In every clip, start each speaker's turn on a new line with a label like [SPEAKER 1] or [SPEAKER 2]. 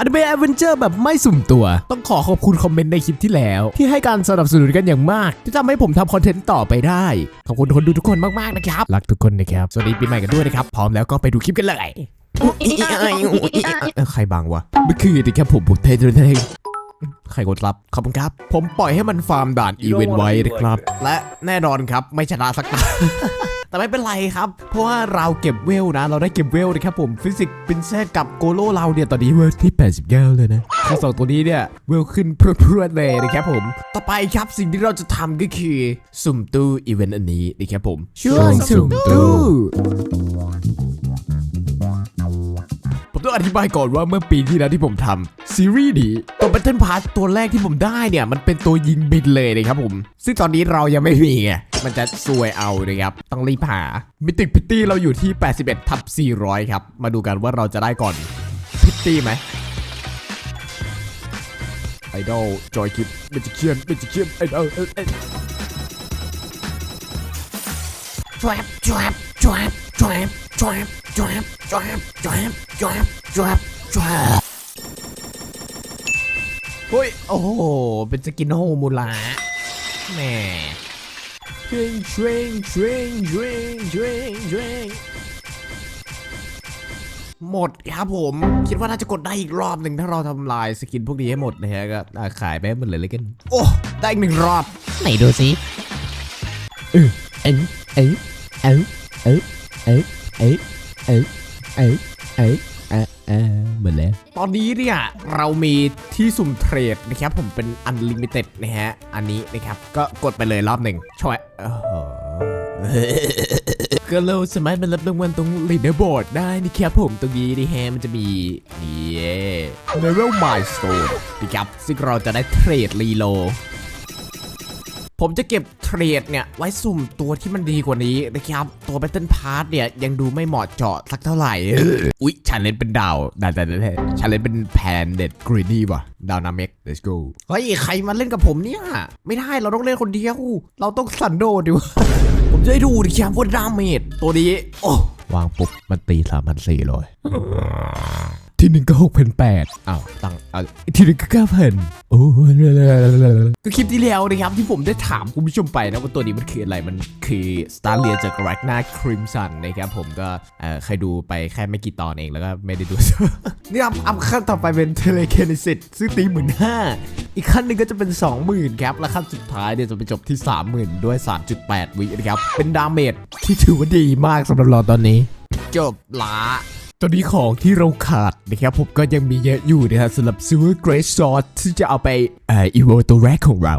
[SPEAKER 1] อนิเมะแอดเวนเจอร์แบบไม่สุ่มตัว ต้องขอขอบคุณคอมเมนต์ในคลิปที่แล้ว ที่ให้การสนับสนุนกันอย่างมาก ที่ทำให้ผมทำคอนเทนต์ต่อไปได้ ขอบคุณคนดูทุกคนมากๆนะครับ รักทุกคนนะครับ สวัสดีปีใหม่กันด้วยนะครับ พร้อมแล้วก็ไปดูคลิปกันเลยเอ้าใครบังวะเมื่อคืนนะครับผมผมเทเทเท ใครกดรับขอบคุณครับ ผมปล่อยให้มันฟาร์มด่านอีเวนต์ไว้นะครับ และแน่นอนครับไม่ชนะสักตาแต่ไม่เป็นไรครับ เพราะว่าเราเก็บเวลนะ เราได้เก็บเวลนะครับผม ฟิสิกส์ปรินเซสกับโกโลเราเนี่ย ตอนนี้เวลที่ 89 เลยนะทั้งสองตัวนี้เนี่ย เวลขึ้นพรวดๆเลยนะครับผม ต่อไปครับสิ่งที่เราจะทำก็คือ สุ่มตู้อีเวนต์อันนี้นะครับผม ช่วงสุ่มตู้ผมต้องอธิบายก่อนว่าเมื่อปีที่แล้วที่ผมทำซีรีส์นี้ ตัว Battle Pass ตัวแรกที่ผมได้เนี่ย มันเป็นตัวยิงบินเลยนะครับผม ซึ่งตอนนี้เรายังไม่มีไงมันจะซวยเอานะครับ ต้องรีบหามิติพิตตี้เราอยู่ที่ 81ทับ400 ครับ มาดูกันว่าเราจะได้ก่อนพิตตี้ไหมไอดอลจอยคิดเมจิเคียนเมจิเคียนไอดอล
[SPEAKER 2] Trap, trap, trap, trap, trap, trap, trap, trap, trap, trap, trap.
[SPEAKER 1] เฮ้ย โอ้โห เป็นสกินโฮมูลาแหมดริงดริงดริงดริงดริงดริงหมดครับผม คิดว่าน่าจะกดได้อีกรอบหนึ่งถ้าเราทำลายสกินพวกนี้ให้หมดนะฮะก็ขายไปหมดเลยเลยกัน โอ้ ได้อีกหนึ่งรอบ
[SPEAKER 2] ไหนดูสิ
[SPEAKER 1] เออเอ้ยเอ้ยเอ้ยเอ้ยเอ้ยเอ้ยเอ้ย เอ้ยเอ้ยเอ้ยหมดแล้วตอนนี้เนี่ยเรามีที่สุ่มเทรดนะครับผมเป็น unlimited นะฮะ อันนี้นะครับ ก็กดไปเลยรอบหนึ่งช่วยก็เราสามารถมารับรางวัลตรง leaderboard ได้นะครับผมตรงนี้นี่ฮะมันจะมีนี่ level milestone นะครับซึ่งเราจะได้เทรดรีโล ผมจะเก็บเทรดเนี่ย ไว้สุ่มตัวที่มันดีกว่านี้นะครับ ตัว Battle Pass เนี่ย ยังดูไม่เหมาะเจาะสักเท่าไหร่ อุ๊ยฉันเล่นเป็นดาวดาวดาวดาวฉันเล่นเป็นแพนเด็ดกรีนี่ว่ะดาวนาเมก let's go เฮ้ย ใครมาเล่นกับผมเนี่ย ไม่ได้เราต้องเล่นคนเดียว เราต้องสันโดษดิวผมจะให้ดูดิครับว่าดาเมจตัวนี้โอ้วางปุ๊บมันตีสามพันสี่เลย ที่หนึ่งก็หกพันแปดอ้าวตังเอาอีกทีหนึ่งก็เก้าพันโอ้ก็คลิปที่แล้วนะครับที่ผมได้ถามคุณผู้ชมไปนะว่าตัวนี้มันคืออะไรมันคือ Star เรียจาก Ragnar Crimson นะครับผมก็เอ่อเคยดูไปแค่ไม่กี่ตอนเองแล้วก็ไม่ได้ดูนี่อัพอัพขั้นต่อไปเป็น Telekinesis ซึ่งตีหมื่นห้าอีกขั้นหนึ่งก็จะเป็น 20,000ครับและขั้นสุดท้ายเนี่ยจะไปจบที่ 30,000 ด้วย 3.8 วินะครับเป็นดาเมจที่ถือว่าดีมากสำหรับเราตอนนี้ จบละ ตอนนี้ของที่เราขาดนะครับผมก็ยังมีเยอะอยู่นะครับสำหรับ Silver Great Sword ที่จะเอาไปเอ่อ Evo ตัวแรกของเรา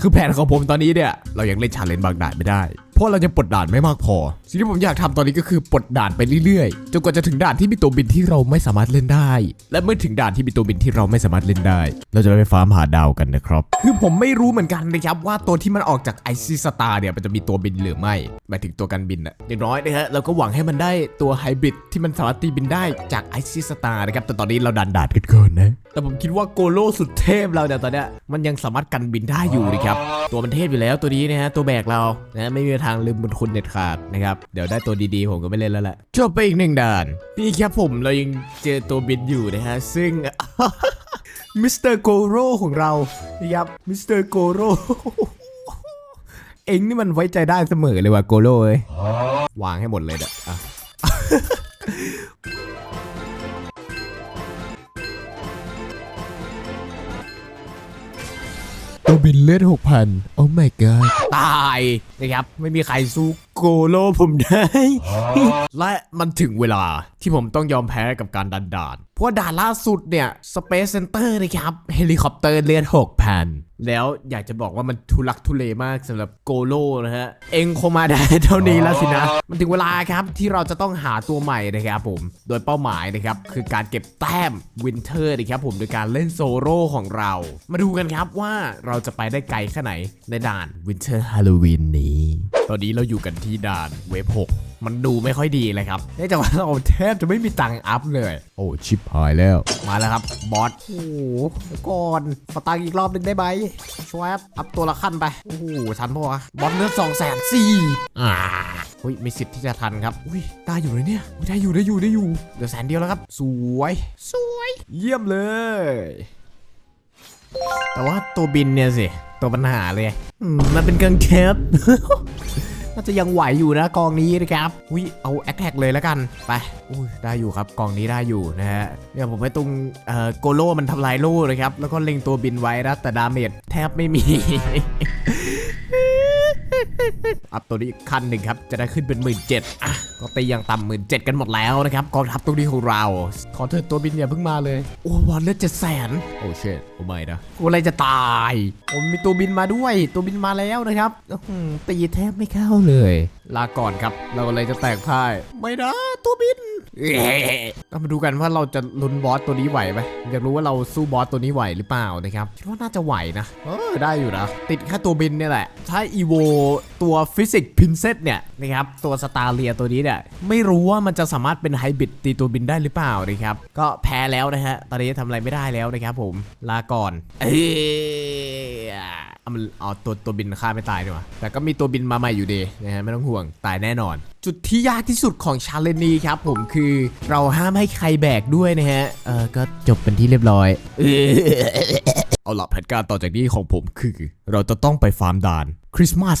[SPEAKER 1] คือแผนของผมตอนนี้เนี่ย เรายังเล่นชาเลนจ์บางด่านไม่ได้ เพราะเรายังปลดด่านไม่มากพอ สิ่งที่ผมอยากทำตอนนี้ก็คือปลดด่านไปเรื่อยๆ จนกว่าจะถึงด่านที่มีตัวบินที่เราไม่สามารถเล่นได้ และเมื่อถึงด่านที่มีตัวบินที่เราไม่สามารถเล่นได้ เราจะไปฟาร์มหาดาวกันนะครับ คือผมไม่รู้เหมือนกันนะครับว่าตัวที่มันออกจากไอซีสตาร์เนี่ยมันจะมีตัวบินหรือไม่หมายถึงตัวกันบินอะอย่างน้อยนะฮะเราก็หวังให้มันได้ตัวไฮบริดที่มันสามารถตีบินได้จากไอซีสตาร์นะครับแต่ตอนนี้เราดันด่านกันก่อนนะแต่ผมคิดว่าโกโลสุดเทพเราเนี่ยตอนเนี้ยมันยังสามารถกันบินได้อยู่นะครับตัวมันเทพอยู่แล้วตัวนี้นะฮะตัวแบกเรานะไม่มีทางลืมบุญคุณเด็ดขาดนะครับเดี๋ยวได้ตัวดีๆ ผมก็ไม่เล่นแล้วแหละจบไปอีกหนึ่งด่านนี่ครับผมเรายังเจอตัวบินอยู่นะฮะซึ่งมิสเตอร์โกโร่ของเรานะครับมิสเตอร์โกโร่เอ็งนี่มันไว้ใจได้เสมอเลยว่ะโกโร่เลยวางให้หมดเลยเด้อ ตัวบินเลือดหกพันโอ้ my god ตายนะครับ ไม่มีใครสู้โกโลผมได้ และมันถึงเวลาที่ผมต้องยอมแพ้กับการดันด่าน เพราะด่านล่าสุดเนี่ย Space Center นะครับเฮลิคอปเตอร์เลือด6,000แล้วอยากจะบอกว่ามันทุลักทุเลมากสำหรับโกโลนะฮะ เองคงมาได้เท่านี้แล้วสินะ มันถึงเวลาครับที่เราจะต้องหาตัวใหม่นะครับผม โดยเป้าหมายนะครับ คือการเก็บแต้มวินเทอร์นะครับผมโดยการเล่นโซโล่ของเรา มาดูกันครับว่าเราจะไปได้ไกลแค่ไหนในด่านวินเทอร์ฮาโลวีนนี้ ตอนนี้เราอยู่กันที่ด่านเวฟ6 มันดูไม่ค่อยดีเลยครับเนื่องจากว่าเราแทบจะไม่มีตังค์อัพเลย โอ้ชิปหายแล้ว มาแล้วครับบอสโอ้โหเดี๋ยวก่อนขอตังค์อีกรอบหนึ่งได้ไหมช่วยอัพตัวละขั้นไปโอ้โหทันปะวะบอสเลือดสองแสนสี่อ่าอุ้ยมีสิทธิ์ที่จะทันครับอุ้ยได้อยู่เลยเนี่ยอุ๊ยได้อยู่ได้อยู่ได้อยู่เหลือแสนเดียวแล้วครับ สวยสวย เยี่ยมเลย แต่ว่าตัวบินเนี่ยสิ ตัวปัญหาเลยอืมมันเป็นกังแคป น่าจะยังไหวอยู่นะกองนี้นะครับอุ้ยเอาแอคแท็กเลยแล้วกันไปอุ้ยได้อยู่ครับกองนี้ได้อยู่นะฮะเนี่ยผมไปตรงเอ่อโกโล่มันทำลายโล่เลยครับแล้วก็เล็งตัวบินไว้นะแต่ดาเมจแทบไม่มี อัพตัวนี้อีกคันหนึ่งครับ จะได้ขึ้นเป็นหมื่นเจ็ดอะก็ตีอย่างต่ำหมื่นเจ็ดกันหมดแล้วนะครับกองทัพตัวนี้ของเรา ขอเถิดตัวบินอย่าเพิ่งมาเลย โอ้วอนเลือดเจ็ดแสนโอ้เชดโอ้ไม่นะกูอะไรจะตายผมมีตัวบินมาด้วย ตัวบินมาแล้วนะครับอื้อหือตีแทบไม่เข้าเลยลาก่อนครับ เราเลยจะแตกพ่าย ไม่นะตัวบินก็มาดูกันว่าเราจะลุ้นบอสตัวนี้ไหวไหมอยากรู้ว่าเราสู้บอสตัวนี้ไหวหรือเปล่านะครับคิดว่าน่าจะไหวนะเออได้อยู่นะติดแค่ตัวบินเนี่ยแหละถ้าอีโวตัวฟิสิกพินเซตเนี่ยนะครับตัวสตาร์เลียตัวนี้เนี่ยไม่รู้ว่ามันจะสามารถเป็นไฮบริดตีตัวบินได้หรือเปล่านะครับก็แพ้แล้วนะฮะตอนนี้ทำอะไรไม่ได้แล้วนะครับผมลาก่อนเอ้ยเอามันเอาตัวตัวบินฆ่าไม่ตายดีกว่าแต่ก็มีตัวบินมาใหม่อยู่ดีนะฮะไม่ต้องห่วงตายแน่นอน จุดที่ยากที่สุดของชาเลนนี้ครับผมคือเราห้ามให้ใครแบกด้วยนะฮะ เออก็จบเป็นที่เรียบร้อย เอาล่ะแผนการต่อจากนี้ของผมคือ เราจะต้องไปฟาร์มดานคริสต์มาส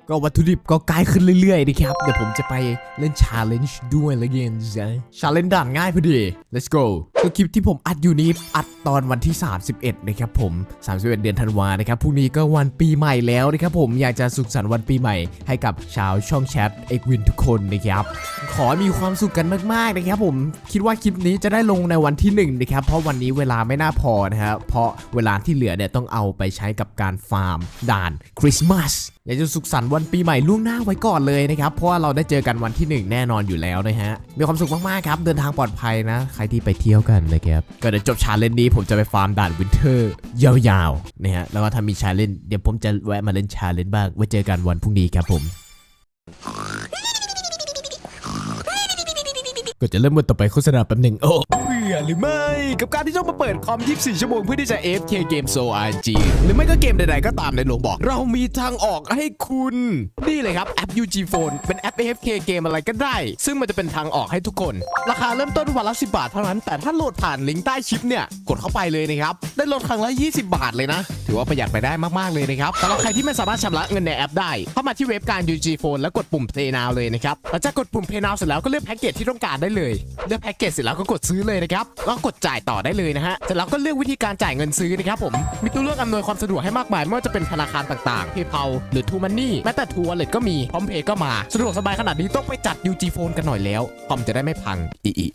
[SPEAKER 1] ก็วัตถุดิบก็ใกล้ขึ้นเรื่อยๆนะครับ เดี๋ยวผมจะไปเล่นชาเลนจ์ด้วยล้วกันจ้ะชาเลนจ์ด่านง่ายพอดี let's go ก็คลิปที่ผมอัดอยู่นี้อัดตอนวันที่ 31 นะครับผม 31 เดือนธันวานะครับพรุ่งนี้ก็วันปีใหม่แล้วนะครับผมอยากจะสุขสันต์วันปีใหม่ให้กับชาวช่องแชทเอกวินทุกคนนะครับขอมีความสุขกันมากๆนะครับผมคิดว่าคลิปนี้จะได้ลงในวันที่1นะครับเพราะวันนี้เวลาไม่น่าพอนะครับเพราะเวลาที่เหลือเนี่ยต้องเอาไปใช้กับการฟาร์มด่านคริสต์มาส อยากจะสุขสันต์วันปีใหม่ล่วงหน้าไว้ก่อนเลยนะครับ เพราะว่าเราได้เจอกันวันที่ 1 แน่นอนอยู่แล้วนะฮะ มีความสุขมากๆครับ เดินทางปลอดภัยนะ ใครที่ไปเที่ยวกันนะครับก็เดี๋ยวจบชาเลนจ์นี้ผมจะไปฟาร์มด่านวินเทอร์ ยาวๆนะฮะ แล้วก็ถ้ามีชาเลนจ์เดี๋ยวผมจะแวะมาเล่นชาเลนจ์บ้าง ไว้เจอกันวันพรุ่งนี้ครับผม ก็จะเริ่มวันต่อไปโฆษณาแป๊บหนึ่งโอ้ บื่อหรือไม่ กับการที่ต้องมาเปิดคอม 24 ชั่วโมงเพื่อที่จะ F K เกม So RG หรือไม่ก็เกมใดๆก็ตามในโลวงบอก เรามีทางออกให้คุณ นี่เลยครับ แอป UG Phone เป็นแอป AFK เกมอะไรก็ได้ ซึ่งมันจะเป็นทางออกให้ทุกคน ราคาเริ่มต้นวันละ 10 บาทเท่านั้น แต่ถ้าโหลดผ่านลิงก์ใต้คลิปเนี่ยกดเข้าไปเลยนะครับได้ลดครั้งละ 20 บาทเลยนะ ถือว่าประหยัดไปได้มากๆเลยนะครับสำหรับใครที่ไม่สามารถชำระเงินในแอปได้เข้ามาที่เว็บการ UG Phone แล้วกดปุ่ม Pay Now เลยนะครับหลังจากกดปุ่ม Pay Now เสร็จแล้วก็เลือกแพ็กเกจที่ต้องการได้เลยเลือกแพ็กเกจเสร็จแล้วก็กดซื้อเลยนะครับแล้วก็กดจ่ายต่อได้เลยนะฮะเสร็จแล้วก็เลือกวิธีการจ่ายเงินซื้อนะครับผมมีตัวเลือกอำนวยความสะดวกให้มากมายไม่ว่าจะเป็นธนาคารต่างๆ PayPal หรือ True Money แม้แต่ True Wallet ก็มีพร้อมเพย์ก็มาสะดวกสบายขนาดนี้ต้องไปจัด UG Phone กันหน่อยแล้วคอมจะได้ไม่พังอี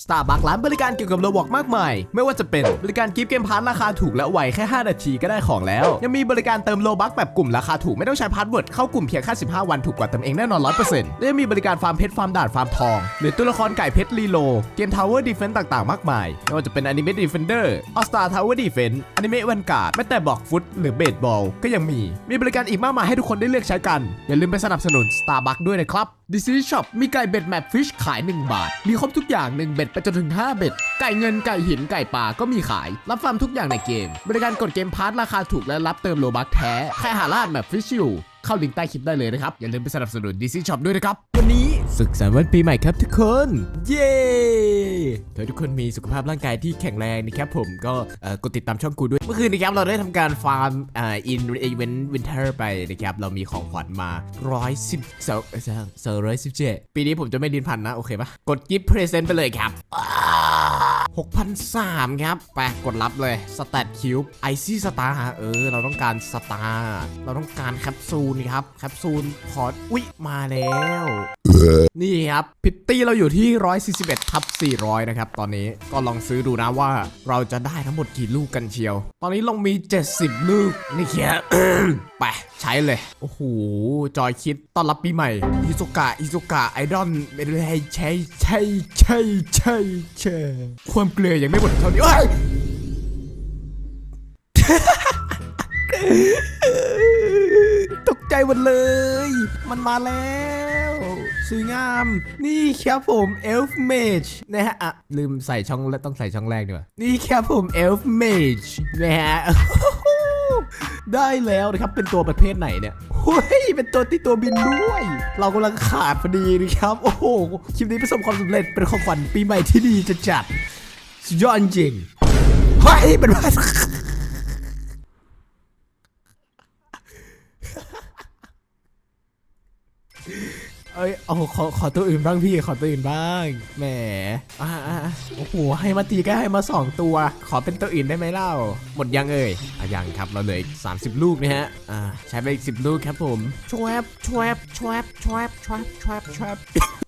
[SPEAKER 1] อี Starbucks ร้านบริการเกี่ยวกับโรบอกมากมาย ไม่ว่าจะเป็นบริการกิฟต์เกมพาร์ทราคาถูกและไวแค่ 5 นาทีก็ได้ของแล้ว ยังมีบริการเติมโลบัคแบบกลุ่มราคาถูกไม่ต้องใช้พาสเวิร์ดเข้ากลุ่มเพียงแค่15 วันถูกกว่าเติมเองแน่นอน100%และยังมีบริการฟาร์มเพชรฟาร์มด่านฟาร์มทอง หรือตัวละครไก่เพชรรีโลเกมทาวเวอร์ดีเฟนต์ต่างๆ มากมายไม่ว่าจะเป็นอนิเมะดีเฟนเดอร์ออสตาทาวเวอร์ดีเฟนต์อนิเมะวันการ์ดแม้แต่บอกฟุตหรือเบสบอลก็ยังมีมีบริการอีกมากมายให้ทุกคนได้เลือกใช้กันอย่าลืมไปสนับสนุน Starbucks ด้วยนะครับ ดิซี่ช็อปมีไก่เบ็ดแมปฟิชขาย 1 บาท มีครบทุกอย่าง 1 เบ็ดไปจนถึง 5 เบ็ด ไก่เงินไก่หินไก่ป่าก็มีขาย รับฟาร์มทุกอย่างในเกม บริการกดเกมพาร์ทราคาถูกและรับเติมโลบัคแท้ ใครหาลาดแมปฟิชอยู่ เข้าลิงก์ใต้คลิปได้เลยนะครับ อย่าลืมไปสนับสนุน DC Shop ด้วยนะครับ วันนี้สุขสันต์วันปีใหม่ครับทุกคน เย้ขอให้ทุกคนมีสุขภาพร่างกายที่แข็งแรงนะครับผมก็เอ่อกดติดตามช่องกูด้วย เมื่อคืนนะครับเราได้ทำการฟาร์มอ่าอินอีเวนต์วินเทอร์ไปนะครับ เรามีของขวัญมา110 2 217ปีนี้ผมจะไม่ดินพันนะ โอเคปะกดกิฟต์เพรสเซนต์ไปเลยครับ 6,003ครับไปกดรับเลยสแตทคิวไอซี่สตาร์เออ เราต้องการสตาร์เราต้องการแคปซูลครับแคปซูลพอร์ตอุ๊ย มาแล้ว นี่ครับ พิตตี้เราอยู่ที่ 141ทับ400 นะครับ ตอนนี้ก็ลองซื้อดูนะว่าเราจะได้ทั้งหมดกี่ลูกกันเชียว ตอนนี้ลงมี 70 ลูก นี่แค่ไปใช้เลย โอ้โห จอยคิดต้อนรับปีใหม่อิซุกะอิซุกะไอดอนไม่ได้ใช่ใช่ใช่ใช่ใช่ความเกลือยังไม่หมดเท่านี้เอ้ยตกใจหมดเลย มันมาแล้วสวยงาม นี่ครับผม Elf Mage นะฮะอะลืมใส่ช่องแล้วต้องใส่ช่องแรกดีกว่านี่ครับผม Elf Mage นะฮะได้แล้วนะครับเป็นตัวประเภทไหนเนี่ยเฮ้ยเป็นตัวที่ตัวบินด้วย เรากำลังขาดพอดีนะครับ โอ้โหคลิปนี้ประสบความสำเร็จเป็นของขวัญปีใหม่ที่ดีจะจัด สุดยอดจริงเฮ้ยเป็นว่า อ้ยโอ้โหขอขอตัวอื่นบ้างพี่ขอตัวอื่นบ้างแหมอ่าอ่าอ่าโอ้โหให้มาตีก็ให้มาสองตัว ขอเป็นตัวอื่นได้ไหมเล่า หมดยังเอ่ยอะยังครับเราเหลืออีก 30 ลูกนะฮะอ่าใช้ไปอีก 10 ลูกครับผมชวบชวบชวบชวบชวบชวบชวบ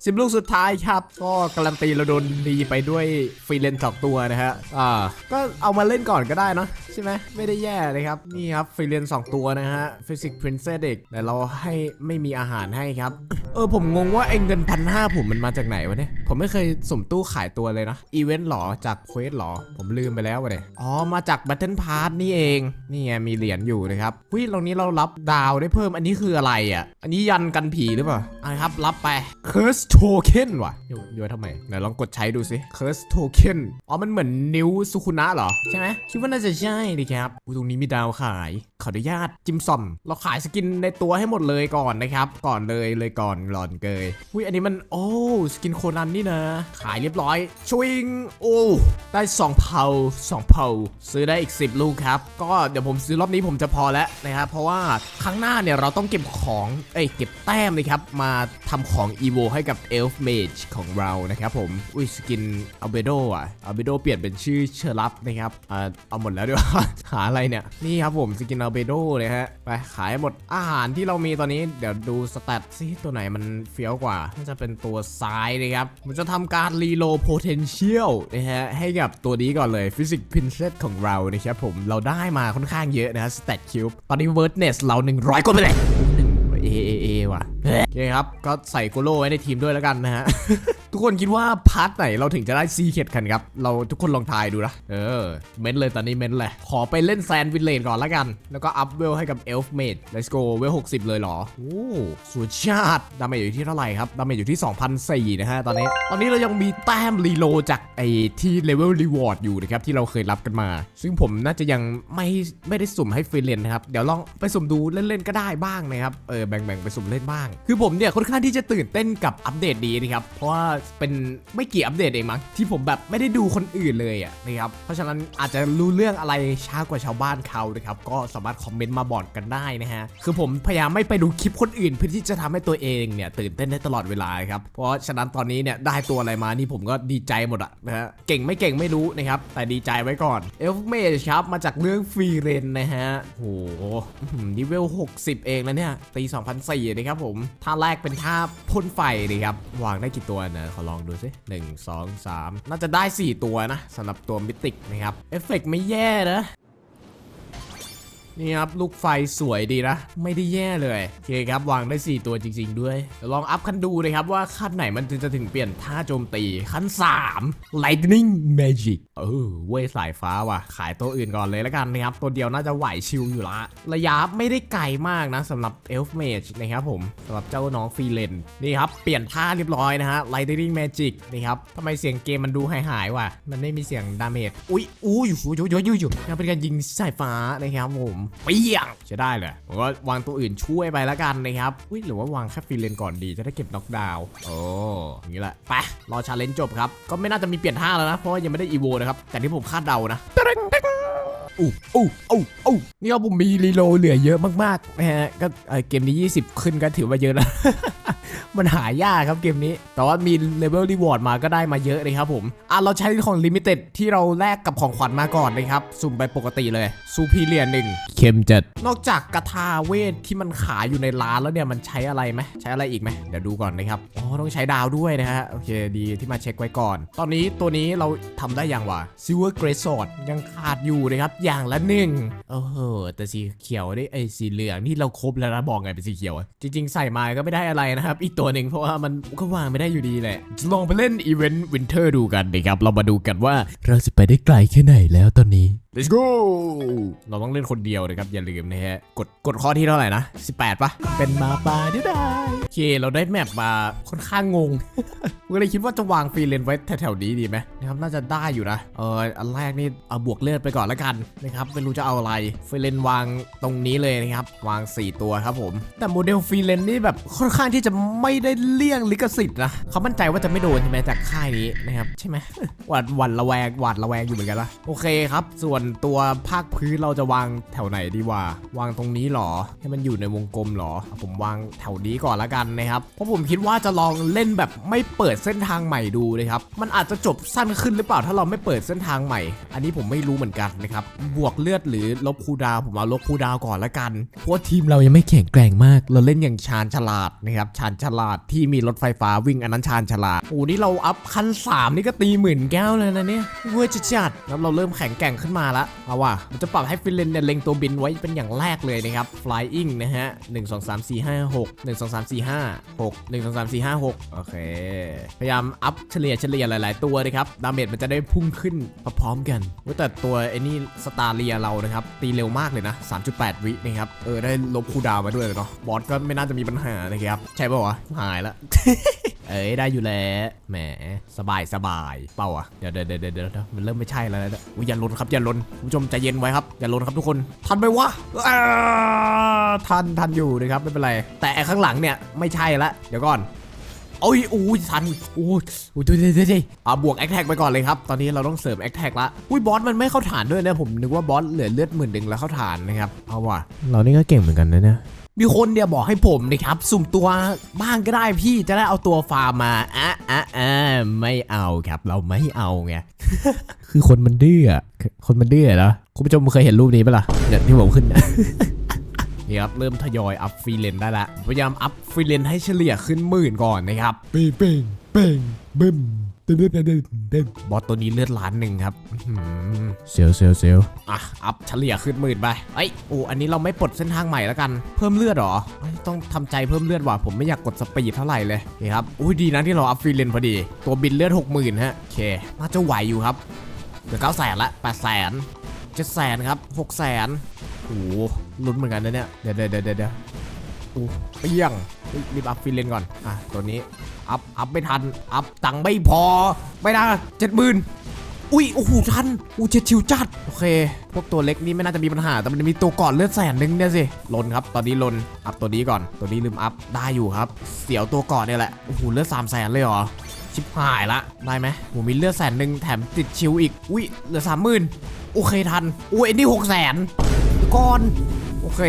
[SPEAKER 1] สิบลูกสุดท้ายครับก็การันตีเราโดนดีไปด้วยฟรีเลนสองตัวนะฮะอ่าก็เอามาเล่นก่อนก็ได้เนอะใช่ไหมไม่ได้แย่เลยครับนี่ครับฟรีเลนสองตัวนะฮะฟิสิกส์พรินเซสเด็กแต่เราให้ไม่มีอาหารให้ครับเออผมมงงว่าไอ้เงินพันห้าผมมันมาจากไหนวะเนี่ย ผมไม่เคยสุ่มตู้ขายตัวเลยนะ อีเวนต์หรอ จากเควสหรอ ผมลืมไปแล้ววะเนี่ย อ๋อ มาจากบัตเทิลพาร์นี่เอง นี่ไงมีเหรียญอยู่นะครับวิตรงนี้เรารับดาวได้เพิ่ม อันนี้คืออะไรอะ อันนี้ยันกันผีหรือเปล่าอะครับ รับไป Curse Token ว่ะอยู่อยู่ไว้ทำไมไหนลองกดใช้ดูสิ Curse Token อ๋อ มันเหมือนนิ้วสุคุนะเหรอ ใช่ไหมคิดว่าน่าจะใช่ดีครับตรงนี้มีดาวขาย ขออนุญาตจิมซอม เราขายสกินในตัวให้หมดเลยก่อนนะครับ ก่อนเลยเลยก่อนหลอนเกยอุ้ยอันนี้มันโอ้สกินโคนันนี่นะ ขายเรียบร้อยชวิงโอ้ได้2เผา2เผาซื้อได้อีก 10 ลูกครับ ก็เดี๋ยวผมซื้อรอบนี้ผมจะพอแล้วนะครับเพราะว่าครั้งหน้าเนี่ยเราต้องเก็บของเอ้ยเก็บแต้มเลยครับมาทำของ e v o ให้กับ Elf Mage ของเรานะครับผมอุ้ยสกินอัลเบโดอะอัลเบโดเปลี่ยนเป็นชื่อเชอร์ลับนะครับอ่าเอาหมดแล้วดีกว่าหาอะไรเนี่ยนี่ครับผมสกินอัลเบโดเลยฮะไปขายหมดอาหารที่เรามีตอนนี้เดี๋ยวดูสแตทซิตัวไหนมันเฟี้ยวกว่าน่าจะเป็นตัวซ้ายนะครับมันจะทำการรีโลโพเทนเชียลนะฮะให้กับตัวนี้ก่อนเลยฟิสิกส์พินเซตของเรานะครับผมเราได้มาค่อนข้างเยอะนะฮะสเตตคิวตอนนี้เวิร์ดเนสเรา 100กว่าไปเลย ว่ะโอเคครับ ก็ใส่โกโลไว้ในทีมด้วยแล้วกันนะฮะ ทุกคนคิดว่าพาร์ทไหนเราถึงจะได้ซีเคดกันครับ เราทุกคนลองทายดูนะ เออ เม้นเลยตอนนี้เม้นเลย ขอไปเล่นแซนวินเลนก่อนล้วกัน แล้วก็อัพเวลให้กับเอลฟ์เมด let's go เวล 60 เลยเหรอ โอ้สุดชาติดาเมจอยู่ที่เท่าไหร่ครับ ดาเมจอยู่ที่ 2,004นะฮะตอนนี้ ตอนนี้เรายังมีแต้มรีโลจากไอ้ที่เลเวลรีวอร์ดอยู่นะครับที่เราเคยรับกันมา ซึ่งผมน่าจะยังไม่ไม่ได้สุ่มให้ฟรีเลนนะครับ เดี๋ยวลองไปสุ่มดูเล่นๆก็ได้บ้างนะครับ เออแบ่งๆไปสุ่มเล่นบ้าง คือผมเนี่ยค่อนข้างที่จะตื่นเต้นกับอัปเดตนี้นะครับเพราะว่าเป็นไม่กี่อัปเดตเองมั้งที่ผมแบบไม่ได้ดูคนอื่นเลยอะนะครับเพราะฉะนั้นอาจจะรู้เรื่องอะไรช้ากว่าชาวบ้านเขานะครับก็สามารถคอมเมนต์มาบอกกันได้นะฮะคือผมพยายามไม่ไปดูคลิปคนอื่น เพื่อที่จะทำให้ตัวเองเนี่ยตื่นเต้นได้ตลอดเวลาครับเพราะฉะนั้นตอนนี้เนี่ยได้ตัวอะไรมานี่ผมก็ดีใจหมดอะนะฮะเก่งไม่เก่งไม่รู้นะครับแต่ดีใจไว้ก่อนเอลฟเมจครับมาจากเรื่องฟรีเรนนะฮะโหอื้อหือนิเวล60 เองแล้วเนี่ยตี2004นะครับผมท่าแรกเป็นท่าพ่นไฟเลยครับวางได้กี่ตัวนะขอลองดูสิ1 2 3น่าจะได้ 4 ตัวนะสำหรับตัวมิติกนะครับเอฟเฟกต์ไม่แย่นะ นี่ครับลูกไฟสวยดีนะ ไม่ได้แย่เลยโอเคครับวางได้ 4 ตัวจริง ๆ ด้วยเดี๋ยวลองอัพขั้นดูนะครับว่าขั้นไหนมันถึงจะถึงเปลี่ยนท่าโจมตีขั้น 3 Lightning Magic เออเว้ยสายฟ้าว่ะ ขายตัวอื่นก่อนเลยแล้วกันนะครับ ตัวเดียวน่าจะไหวชิลอยู่ละ ระยะไม่ได้ไกลมากนะสำหรับ Elf Mage นะครับผมสำหรับเจ้าน้องฟรีเลนนี่ครับเปลี่ยนท่าเรียบร้อยนะฮะ Lightning Magic นี่ครับทำไมเสียงเกมมันดูหายหายๆว่ะมันไม่มีเสียงดาเมจอุ้ยอุ้ยอยู่อยู่อยู่อยู่อยู่ยังเป็นการยิงสายฟ้านะครับผมเปี้ยงจะได้เลยผมก็วางตัวอื่นช่วยไปแล้วกันนะครับอุ้ยหรือว่าวางแค่ฟรีเลนก่อนดีจะได้เก็บน็อกดาวน์โอ้อย่างนี้แหละไปรอชาเลนจ์จบครับก็ไม่น่าจะมีเปลี่ยนท่าแล้วนะเพราะว่ายังไม่ได้อีโวนะครับแต่ที่ผมคาดเดานะ อู้อู้อู้อู้นี่ครับผมมีรีโหลดเหลือเยอะมากๆนะฮะก็เอ่อเกมนี้ 20 ขึ้นก็ถือว่าเยอะแล้ว มันหายากครับเกมนี้ แต่ว่ามีเลเวลรีวอร์ดมาก็ได้มาเยอะเลยครับผม อะเราใช้ของลิมิเต็ดที่เราแลกกับของขวัญมาก่อนนะครับ สุ่มไปปกติเลยซูพีเรียนหนึ่งเข้มจัดนอกจากกระทาเวทที่มันขายอยู่ในร้านแล้วเนี่ยมันใช้อะไรไหมใช้อะไรอีกไหมเดี๋ยวดูก่อนนะครับอ๋อต้องใช้ดาวด้วยนะฮะโอเคดีที่มาเช็คไว้ก่อน ตอนนี้ตัวนี้เราทำได้อย่างวะ Silver Great Sword ยังขาดอยู่นะครับอย่างละหนึ่งโอ้โหแต่สีเขียวได้ไอ้สีเหลืองนี่เราครบแล้วนะบอกไงเป็นสีเขียวอะจริง ๆ ใส่มาก็ไม่ได้อะไรนะครับ อีกตัวหนึ่งเพราะว่ามันก็วางไม่ได้อยู่ดีแหละจะลองไปเล่นอีเวนต์วินเทอร์ดูกันนะครับเรามาดูกันว่าเราจะไปได้ไกลแค่ไหนแล้วตอนนี้ let's go เราต้องเล่นคนเดียวนะครับ อย่าลืมนะฮะ กดกดข้อที่เท่าไหร่นะ 18ปะเป็นหมาป่าเดียวได้โอเค เราได้แมปมาค่อนข้างงง ก็เลยคิดว่าจะวางฟรีเลนไว้แถวๆนี้ดีไหมนะครับ น่าจะได้อยู่นะ เอออันแรกนี่เอาบวกเลือดไปก่อนแล้วกันนะครับ ไม่รู้จะเอาอะไรฟรีเลนวางตรงนี้เลยนะครับ วาง 4 ตัวครับผม แต่โมเดลฟรีเลนนี่แบบค่อนข้างที่จะไม่ได้เลี่ยงลิขสิทธิ์นะเขามั่นใจว่าจะไม่โดนใช่ไหมจากค่ายนี้นะครับ ใช่ไหมหวาดหวั่นระแวงหวาดระแวงอยู่เหมือนกันละโอเคครับ ส่วนตัวภาคพื้นเราจะวางแถวไหนดีวะวางตรงนี้หรอ ให้มันอยู่ในวงกลมหรอ ผมวางแถวนี้ก่อนละกันนะครับ เพราะผมคิดว่าจะลองเล่นแบบไม่เปิดเส้นทางใหม่ดูนะครับ มันอาจจะจบสั้นขึ้นหรือเปล่าถ้าเราไม่เปิดเส้นทางใหม่ อันนี้ผมไม่รู้เหมือนกันนะครับ บวกเลือดหรือลบคูดาวผมเอาลบคูดาวก่อนละกัน เพราะทีมเรายังไม่แข็งแกร่งมาก เราเล่นอย่างชาญฉลาดนะครับ ชาญฉลาดที่มีรถไฟฟ้าวิ่งอันนั้นชาญฉลาด โอ้นี่เราอัพคันสามนี่ก็ตีหมื่นแก้วเลยนะเนี่ยเวอร์จะจัดแล้วเราเริ่มแข็งแกร่งขึ้นมาละเอาว่ะมันจะปรับให้ฟิลเลนเนี่ยเล็งตัวบินไว้เป็นอย่างแรกเลยนะครับ flying นะฮะ 1 2 3 4 5 6 1 2 3 4 5 6 1 2 3 4 5 6 โอเค พยายามอัพเฉลี่ยเฉลี่ยหลาย ๆ ตัวนะครับ ดาเมจมันจะได้พุ่งขึ้นพร้อมๆกันว้ยแต่ตัวไอ้นี่สตาร์เรียเรานะครับ ตีเร็วมากเลยนะ 3.8 วินะครับ เออ ได้ลบคูดาวมาด้วยเนาะ บอสก็ไม่น่าจะมีปัญหานะครับ ใช่ป่าวะ หายละ เอ้ยได้อยู่แล้วแหมสบายสบายเป่าอะเดี๋ยวเดี๋ยวเดี๋ยวเดี๋ยวมันเริ่มไม่ใช่แล้วนะอุ๊ยอย่าลนครับอย่าลนคุณผู้ชมใจเย็นไว้ครับอย่าลนครับทุกคนทันไหมวะทันทันอยู่นะครับไม่เป็นไร แต่ข้างหลังเนี่ยไม่ใช่ละเดี๋ยวก่อนโอ้ยอู้ยทันอู้ยอู้ยดูดิดูดิอ่าบวกแอคแท็กไปก่อนเลยครับ ตอนนี้เราต้องเสริมแอคแท็กละ อุ้ยบอสมันไม่เข้าฐานด้วยนะผมนึกว่าบอสเหลือเลือดหมื่นหนึ่งแล้วเข้าฐานนะครับ เอาว่ะ เรานี่ก็เก่งเหมือนกันนะเนี่ย มีคนเนี่ยบอกให้ผมนะครับ สุ่มตัวบ้างก็ได้พี่จะได้เอาตัวฟาร์มมาอะอะอะไม่เอาครับ เราไม่เอาไงคือคนมันดื้ออะคนมันดื้อแล้วคุณผู้ชมเคยเห็นรูปนี้ปะล่ะเนี่ยที่ผมขึ้นนี่ครับเริ่มทยอยอัพฟรีเลนได้ละพยายามอัพฟรีเลนให้เฉลี่ยขึ้นหมื่นก่อนนะครับเป้งเป้งเป้งบึ้มตึ้งตึ้งตึ้งตึ้ง บอสตัวนี้เลือดล้านหนึ่งครับเซลเซลเซลอะ อัพเฉลี่ยขึ้นหมื่นไปเอ้โอ้อันนี้เราไม่ปลดเส้นทางใหม่แล้วกัน เพิ่มเลือดหรอ ต้องทำใจเพิ่มเลือดว่ะ ผมไม่อยากกดสปีดเท่าไหร่เลยนี่ครับ อุ้ยดีนะที่เราอัพฟรีเลนพอดี ตัวบินเลือดหกหมื่นฮะ โอเค น่าจะไหวอยู่ครับ เหลือเก้าแสนละแปดแสนเจ็ดแสนครับหกแสนโอ้โหลุ้นเหมือนกันนะเนี่ย เดี๋ยวเดี๋ยวเดี๋ยว เดี๋ยวโอ้เปี้ยงรีบอัพฟินเลนก่อน อะ ตัวนี้ อัพ อัพไม่ทัน อัพตังค์ไม่พอ ไม่ได้เจ็ดหมื่นอุ้ย โอ้โหทันอู้เจ็ดชิวจัด โอเค พวกตัวเล็กนี่ไม่น่าจะมีปัญหา แต่มันมีตัวก่อนเลือดแสนนึงเนี่ยสิลนครับ ตอนนี้ลน อัพตัวนี้ก่อน ตัวนี้ลืมอัพ ได้อยู่ครับ เสียวตัวก่อนเนี่ยแหละ โอ้โห เลือดสามแสนเลยเหรอ ชิบหายละ ได้ไหมผมมีเลือดแสนหนึ่งแถมติดชิวอีก อุ้ย เหลือสามหมื่นโอเคทันอุ้ยอันนี้หกแสนก่อน เค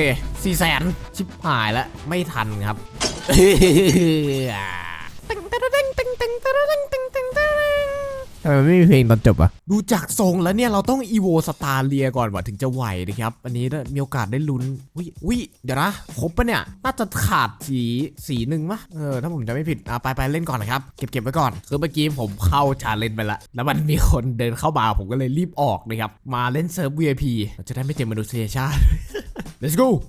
[SPEAKER 1] สี่แสนชิบหายแล้วไม่ทันครับทำไมไม่มีเพลงตอนจบอะดูจากทรงแล้วเนี่ยเราต้องอีโวสตาร์เลียก่อนว่ะถึงจะไหวนะครับ อันนี้เนี่ยมีโอกาสได้ลุ้นวิวิเดี๋ยวนะ ครบปะเนี่ย น่าจะขาดสีสีหนึ่งมะเออ ถ้าผมจะไม่ผิดอะไปไปเล่นก่อนนะครับ เก็บเก็บไว้ก่อน คือเมื่อกี้ผมเข้าชาเลนจ์ไปละ แล้วมันมีคนเดินเข้ามาผมก็เลยรีบออกนะครับ มาเล่นเซิร์ฟ VIP เราจะได้ไม่เจอมนุษยชาติ let's go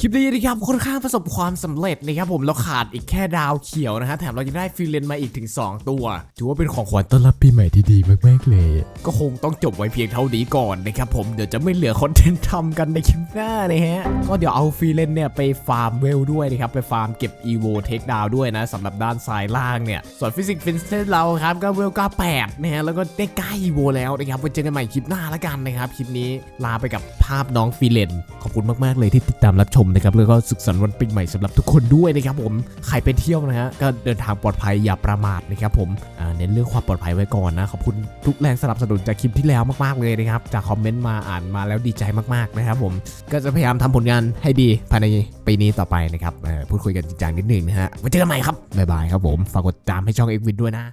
[SPEAKER 1] คลิปนี้นะครับค่อนข้างประสบความสำเร็จนะครับผมเราขาดอีกแค่ดาวเขียวนะฮะแถมเรายังได้ฟรีเลนมาอีกถึง 2 ตัว ถือว่าเป็นของขวัญต้อนรับปีใหม่ที่ดีมากๆเลย ก็คงต้องจบไว้เพียงเท่านี้ก่อนนะครับผมเดี๋ยวจะไม่เหลือคอนเทนต์ทำกันในคลิปหน้านะฮะก็เดี๋ยวเอาฟรีเลนเนี่ยไปฟาร์มเวลด้วยนะครับไปฟาร์มเก็บ EVO Take Down ด้วยนะสำหรับด้านซ้ายล่างเนี่ยส่วนฟิสิกส์ฟินเซนเราครับก็เวล98นะฮะแล้วก็ได้ใกล้ EVO แล้วนะครับไว้เจอกันใหม่คลิปหน้าแล้วกันนะครับคลิปนี้ลาไปกับภาพน้องฟรีเลนขอบคุณมากๆเลยที่ติดตามรับชมมนะครับแล้วก็สุขสันต์วันปีใหม่สำหรับทุกคนด้วยนะครับผมใครไปเที่ยวนะฮะก็เดินทางปลอดภัยอย่าประมาทนะครับผมเน้นเรื่องความปลอดภัยไว้ก่อนนะขอบคุณทุกแรงสนับสนุนจากคลิปที่แล้วมากๆเลยนะครับจากคอมเมนต์มาอ่านมาแล้วดีใจมากๆนะครับผมก็จะพยายามทำผลงานให้ดีภายในปีนี้ต่อไปนะครับพูดคุยกันจริงจังนิดหนึ่งนะฮะไว้เจอกันใหม่ครับบ๊ายบายครับผมฝากกดติดตามให้ช่องเอ็กวินด้วยนะ